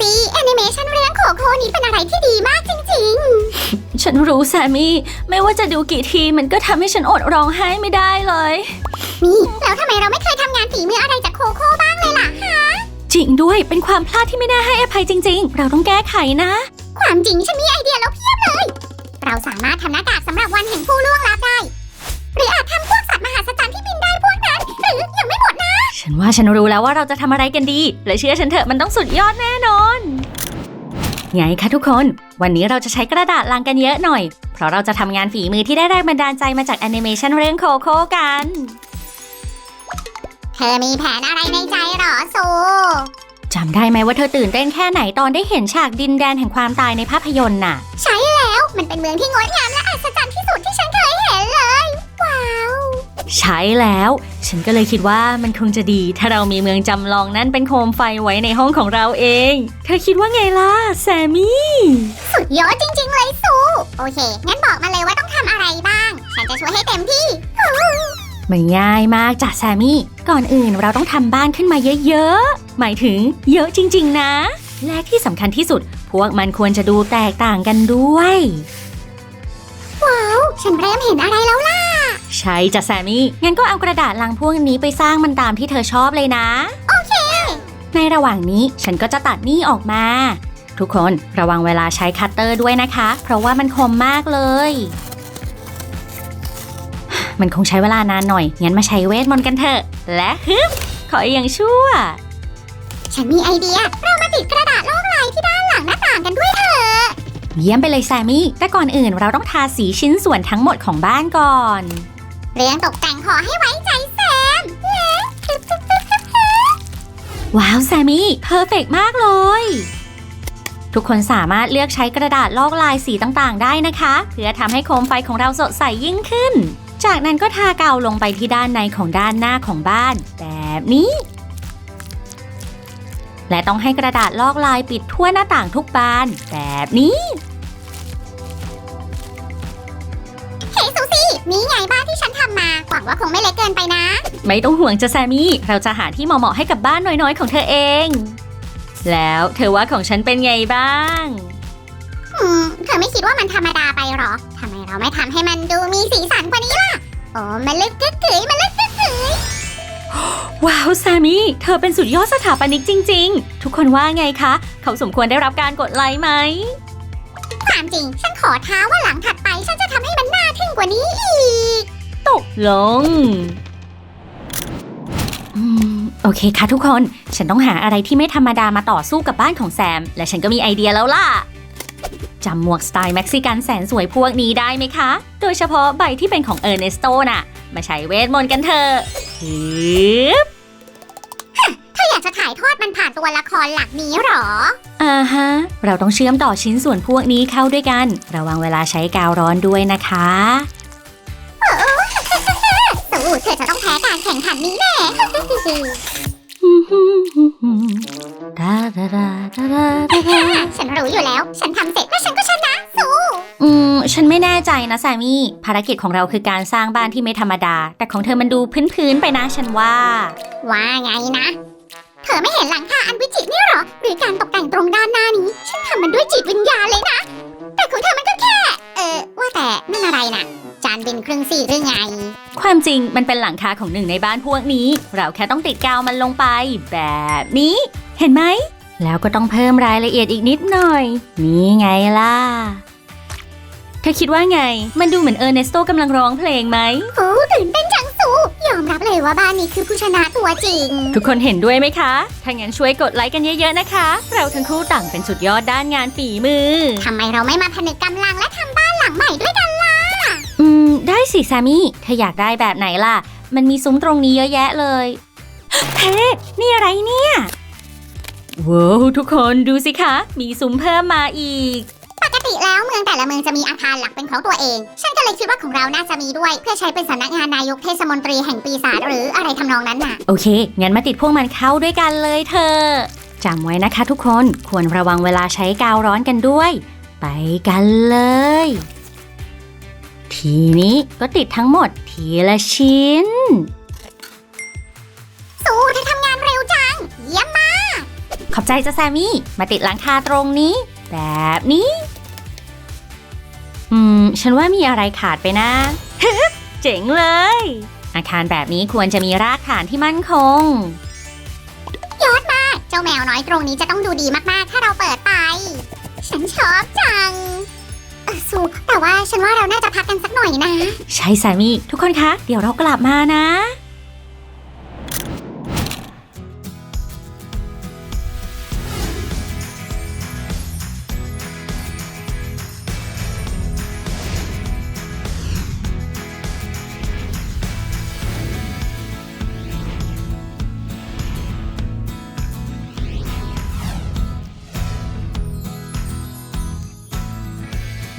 ซีแอนิเมชันเรื่องโคโค่นี้เป็นอะไรที่ดีมากจริงฉันรู้แซมมี่ ไม่ว่าจะดูกี่ทีมันก็ทำให้ฉันอดร้องไห้ไม่ได้เลยๆนี่ แล้วทำไมเราไม่เคยทำงานฝีมืออะไรจากโคโค่บ้างเลยล่ะฮะ จริงด้วยเป็นความพลาดที่ไม่น่าให้อภัยจริง ๆ เราต้องแก้ไขนะ ความจริงฉันมีไอเดียแล้วเพียบเลย เราสามารถทำหน้ากากสำหรับวันแห่งผู้ล่วงลับได้ หรืออาจทำพวกสัตว์มหัศจรรย์ที่บินได้พวกนั้น หรือยังไม่หมดนะ ฉันว่าฉันรู้แล้วว่าเราจะทำอะไรกันดี และเชื่อฉันเถอะมันต้องสุดยอดแน่นอน ไงคะทุกคน วันนี้เราจะใช้กระดาษลังกันเยอะหน่อย เพราะเราจะทำงานฝีมือที่ได้แรงบันดาลใจมาจากแอนิเมชันเรื่องโคโค่กัน เธอมีแผนอะไรในใจเหรอซูจำได้ไหมว่าเธอตื่นเต้นแค่ไหนตอนได้เห็นฉากดินแดนแห่งความตายในภาพยนตร์น่ะ ใช่แล้ว มันเป็นเมืองที่งดงามและอัศจรรย์ที่สุดที่ฉันเคยเห็นเลย ว้าว ใช้แล้ว ฉันก็เลยคิดว่ามันคงจะดี ถ้าเรามีเมืองจำลองนั่นเป็นโคมไฟไว้ในห้องของเราเอง เธอคิดว่าไงล่ะ แซมมี่ สุดยอดจริง ๆ เลยซู โอเค งั้นบอกมาเลยว่าต้องทำอะไรบ้าง ฉันจะช่วยให้เต็มที่มันง่ายมากจ้ะแซมมี่ ก่อนอื่นเราต้องทำบ้านขึ้นมาเยอะๆ หมายถึงเยอะจริง ๆ นะ และที่สำคัญที่สุด พวกมันควรจะดูแตกต่างกันด้วย ว้าว ฉันเริ่มเห็นอะไรแล้วล่ะ ใช่จ้ะแซมมี่ งั้นก็เอากระดาษลังพวกนี้ไปสร้างมันตามที่เธอชอบเลยนะ โอเค ในระหว่างนี้ฉันก็จะตัดนี่ออกมา ทุกคนระวังเวลาใช้คัตเตอร์ด้วยนะคะ เพราะว่ามันคมมากเลย มันคงใช้เวลานานหน่อย งั้นมาใช้เวทมนต์กันเถอะ และฮึบขออย่างชั่ว ฉันมีไอเดีย เรามาติดกระดาษโลกลายที่ด้านหลังหน้าต่างกันด้วยเถอะ เยี่ยมไปเลยแซมมี่ แต่ก่อนอื่นเราต้องทาสีชิ้นส่วนทั้งหมดของบ้านก่อน เรื่องตกแต่งขอให้ไว้ใจแซมและว้าวแซมมี่เพอร์เฟกมากเลย ทุกคนสามารถเลือกใช้กระดาษลอกลายสีต่างๆ ได้นะคะ เพื่อทำให้โคมไฟของเราสดใสยิ่งขึ้น จากนั้นก็ทากาวลงไปที่ด้านในของด้านหน้าของบ้าน แบบนี้ และต้องให้กระดาษลอกลายปิดทั่วหน้าต่างทุกบาน แบบนี้ วังว่าคงไม่เล็กเกินไปนะ ไม่ต้องห่วงจะแซมมี่ เราจะหาที่เหมาะๆให้กับบ้านน้อยๆ ของเธอเอง แล้วเธอว่าของฉันเป็นไงบ้าง อืมเธอไม่คิดว่ามันธรรมดาไปหรอ ทำไมเราไม่ทำให้มันดูมีสีสันกว่านี้ล่ะ โอ้มันลึกกึกกึ๋ยมันลึกกึกกึ๋ยว้าวแซมมี่ เธอเป็นสุดยอดสถาปนิกจริง ๆ ทุกคนว่าไงคะ เขาสมควรได้รับการกดไลค์ไหม ความจริง ฉันขอท้าว่าหลังถัดไป ฉันจะทำให้มันน่าทึ่งกว่านี้อีก ตกลงอืมโอเคค่ะทุกคน ฉันต้องหาอะไรที่ไม่ธรรมดามาต่อสู้กับบ้านของแซม และฉันก็มีไอเดียแล้วล่ะจำหมวกสไตล์เม็กซิกันแสนสวยพวกนี้ได้ไหมคะ โดยเฉพาะใบที่เป็นของเออร์เนสโตน่ะ มาใช้เวทมนต์กันเถอะฮึบเธออยากจะถ่ายทอดมันผ่านตัวละครหลักนี้หรอ อ่าฮะ เราต้องเชื่อมต่อชิ้นส่วนพวกนี้เข้าด้วยกัน ระวังเวลาใช้กาวร้อนด้วยนะคะ ข่งขันนี้แน่ ดาดาดาดาดาดาดาฉันรู้อยู่แล้ว ฉันทำเสร็จแล้วฉันก็ชนะ สู้อืม ฉันไม่แน่ใจนะแซมมี่ภารกิจของเราคือการสร้างบ้านที่ไม่ธรรมดา แต่ของเธอมันดูพื้นๆไปนะฉันว่า ว่าไงนะ เธอไม่เห็นหลังคาอันวิจิตรนี่หรอ หรือการตกแต่งตรงด้านหน้านี้ ฉันทำมันด้วยจิตวิญญาณเลย ริงมันเป็นหลังคาของหนึ่งในบ้านพวกนี้ เราแค่ต้องติดกาวมันลงไป แบบนี้ เห็นไหม แล้วก็ต้องเพิ่มรายละเอียดอีกนิดหน่อย นี่ไงล่ะ เธอคิดว่าไง มันดูเหมือนเออร์เนสโตกำลังร้องเพลงไหม โอ้ตื่นเต้นจังสูยอมรับเลยว่าบ้านนี้คือผู้ชนะตัวจริง ทุกคนเห็นด้วยไหมคะ ถ้างั้นช่วยกดไลค์กันเยอะๆนะคะ เราทั้งคู่ต่างเป็นสุดยอดด้านงานฝีมือ ทำไมเราไม่มาผนึกกำลังและทำบ้านหลังใหม่ด้วยกันล่ะ อืม ได้สิแซมมี่เธออยากได้แบบไหนล่ะ มันมีซุ้มตรงนี้เยอะแยะเลยเฮ้นี่อะไรเนี่ยว้าวทุกคนดูสิคะ มีซุ้มเพิ่มมาอีก ปกติแล้วเมืองแต่ละเมืองจะมีอาคารหลักเป็นของตัวเอง ฉันก็เลยคิดว่าของเราน่าจะมีด้วย เพื่อใช้เป็นสำนักงานนายกเทศมนตรีแห่งปีศาจหรืออะไรทำนองนั้นน่ะ โอเค งั้นมาติดพวกมันเข้าด้วยกันเลยเธอจำไว้นะคะทุกคนควรระวังเวลาใช้กาวร้อนกันด้วย ไปกันเลย ทีนี้ก็ติดทั้งหมดทีละชิ้น สู้เธอทำงานเร็วจัง เยี่ยมมาก ขอบใจจ้ะแซมมี่ มาติดหลังคาตรงนี้ แบบนี้ อืม ฉันว่ามีอะไรขาดไปนะ เจ๋งเลย อาคารแบบนี้ควรจะมีรากฐานที่มั่นคงเจ้าแมวน้อยตรงนี้จะต้องดูดีมากๆ ถ้าเราเปิดไป ฉันชอบจัง เออสูแต่ว่าฉันว่าเราน่าจะพักกันสักหน่อยนะ ใช่สามี ทุกคนคะ เดี๋ยวเรากลับมานะ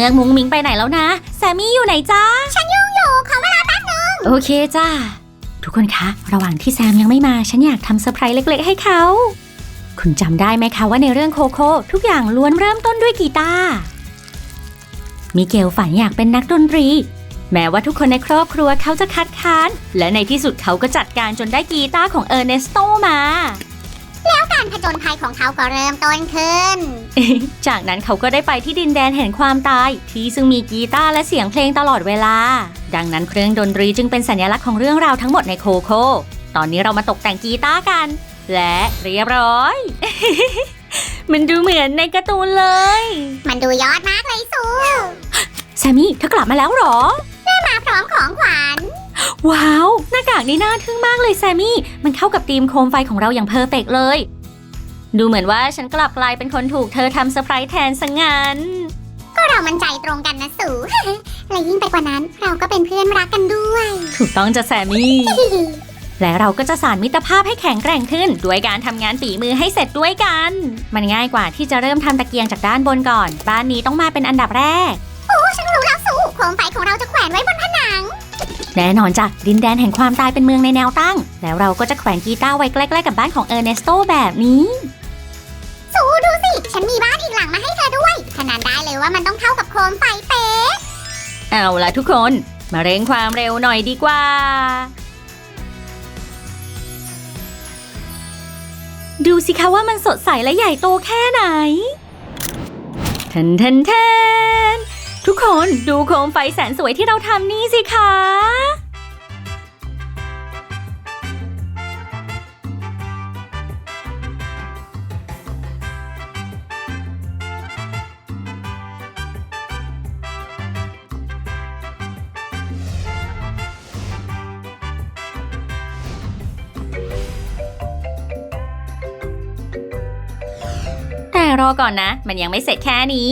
มืองมุงมิงไปไหนแล้วนะ แซมมี่อยู่ไหนจ้าฉันยุ่งอยู่ขอเวลาแป๊บนึง โอเคจ้า ทุกคนคะ ระหว่างที่แซมยังไม่มา ฉันอยากทำเซอร์ไพรส์เล็ก ๆ ให้เขา คุณจำได้ไหมคะว่าในเรื่องโคโค่ทุกอย่างล้วนเริ่มต้นด้วยกีตาร์มิเกลฝันอยากเป็นนักดนตรี แม้ว่าทุกคนในครอบครัวเขาจะคัดค้าน และในที่สุดเขาก็จัดการจนได้กีตาร์ของเออร์เนสโตมา การผจญภัยของเขาก็เริ่มต้นขึ้น จากนั้นเขาก็ได้ไปที่ดินแดนแห่งความตาย ที่ซึ่งมีกีตาร์และเสียงเพลงตลอดเวลา ดังนั้นเครื่องดนตรีจึงเป็นสัญลักษณ์ของเรื่องราวทั้งหมดในโคโค่ตอนนี้เรามาตกแต่งกีตาร์กัน และเรียบร้อย มันดูเหมือนในการ์ตูนเลย มันดูยอดมากเลยสูแซมมี่เธอกลับมาแล้วเหรอมาพร้อมของขวัญว้าว หน้ากากนี้น่าทึ่งมากเลยแซมมี่ มันเข้ากับธีมโคมไฟของเราอย่างเพอร์เฟกต์เลย ดูเหมือนว่าฉันกลับกลายเป็นคนถูกเธอทำเซอร์ไพรส์แทนซะงั้น ก็เรามันใจตรงกันนะสู และยิ่งไปกว่านั้นเราก็เป็นเพื่อนรักกันด้วย ถูกต้องจะแซมมี่ และเราก็จะสานมิตรภาพให้แข็งแกร่งขึ้น ด้วยการทำงานฝีมือให้เสร็จด้วยกัน มันง่ายกว่าที่จะเริ่มทำตะเกียงจากด้านบนก่อน บ้านนี้ต้องมาเป็นอันดับแรก โอ้ฉันรู้แล้วสูโคมไฟของเราจะแขวนไว้บนผนัง แน่นอนจ้ะดินแดนแห่งความตายเป็นเมืองในแนวตั้ง แล้วเราก็จะแขวนกีตาร์ไว้ใกล้ๆกับบ้านของเออร์เนสโตแบบนี้ สูดูสิ ฉันมีบ้านอีกหลังมาให้เธอด้วยขนาดได้เลยว่ามันต้องเท่ากับโคมไฟเป๊ะเอาละทุกคน มาเร่งความเร็วหน่อยดีกว่า ดูสิคะว่ามันสดใสและใหญ่โตแค่ไหนทนทนทนทุกคนดูโคมไฟแสนสวยที่เราทำนี่สิคะ รอก่อนนะ มันยังไม่เสร็จแค่นี้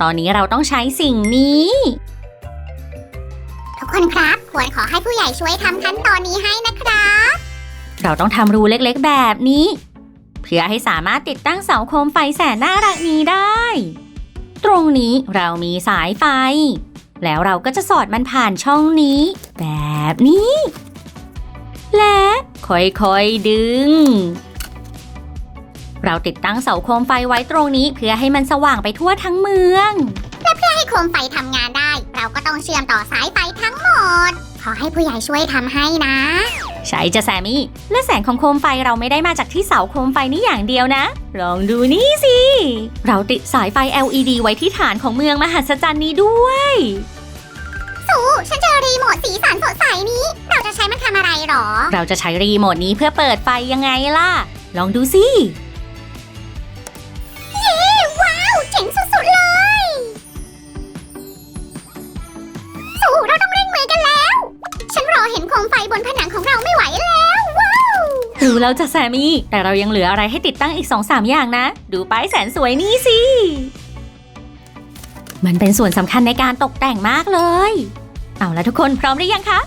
ตอนนี้เราต้องใช้สิ่งนี้ ทุกคนครับควรขอให้ผู้ใหญ่ช่วยทำขั้นตอนนี้ให้นะครับ เราต้องทำรูเล็กๆแบบนี้ เพื่อให้สามารถติดตั้งเสาโคมไฟแสนน่ารักนี้ได้ ตรงนี้เรามีสายไฟ แล้วเราก็จะสอดมันผ่านช่องนี้ แบบนี้ และค่อยๆดึง เราติดตั้งเสาโคมไฟไว้ตรงนี้เพื่อให้มันสว่างไปทั่วทั้งเมืองให้โคมไฟทำงานได้ เราก็ต้องเชื่อมต่อสายไฟทั้งหมด ขอให้ผู้ใหญ่ช่วยทำให้นะ ใช่จะแซมมี่ และแสงของโคมไฟเราไม่ได้มาจากที่เสาโคมไฟนี้อย่างเดียวนะ ลองดูนี่สิ เราติดสายไฟ LED ไว้ที่ฐานของเมืองมหัศจรรย์นี้ด้วยสูฉันเจอรีโมทสีสันสดใสนี้ เราจะใช้มันทำอะไรหรอ เราจะใช้รีโมทนี้เพื่อเปิดไฟยังไงล่ะ ลองดูสิ ดูแล้วจะแซมมี่ แต่เรายังเหลืออะไรให้ติดตั้งอีก 2-3 อย่างนะ ดูป้ายแสนสวยนี่สิ มันเป็นส่วนสำคัญในการตกแต่งมากเลย เอาละทุกคนพร้อมหรือยังคะ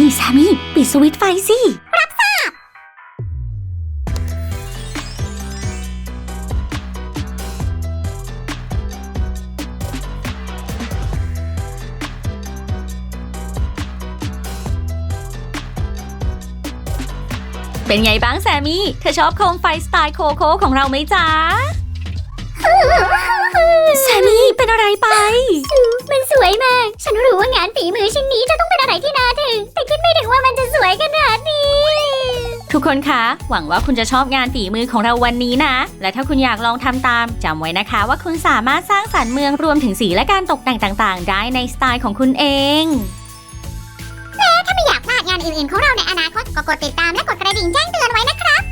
นี่แซมี่ปิดสวิตไฟสิ รับทราบ เป็นไงบ้างแซมมี่ เธอชอบโคมไฟสไตล์โคโค่ของเราไหมจ๊ะ แซมมี่เป็นอะไรไปมันสวยมาก ฉันรู้ว่างานฝีมือชิ้นนี้จะต้องเป็นอะไรที่น่าถึง แต่คิดไม่ถึงว่ามันจะสวยขนาดนี้ ทุกคนคะ หวังว่าคุณจะชอบงานฝีมือของเราวันนี้นะ และถ้าคุณอยากลองทำตามจำไว้นะคะว่าคุณสามารถสร้างสรรค์เมืองรวมถึงสีและการตกแต่งต่างๆ ได้ในสไตล์ของคุณเอง ถ้าไม่อยากพลาดงานอื่นๆของเราในอนาคตก็กดติดตามและกดกระดิ่งแจ้งเตือนไว้นะครับ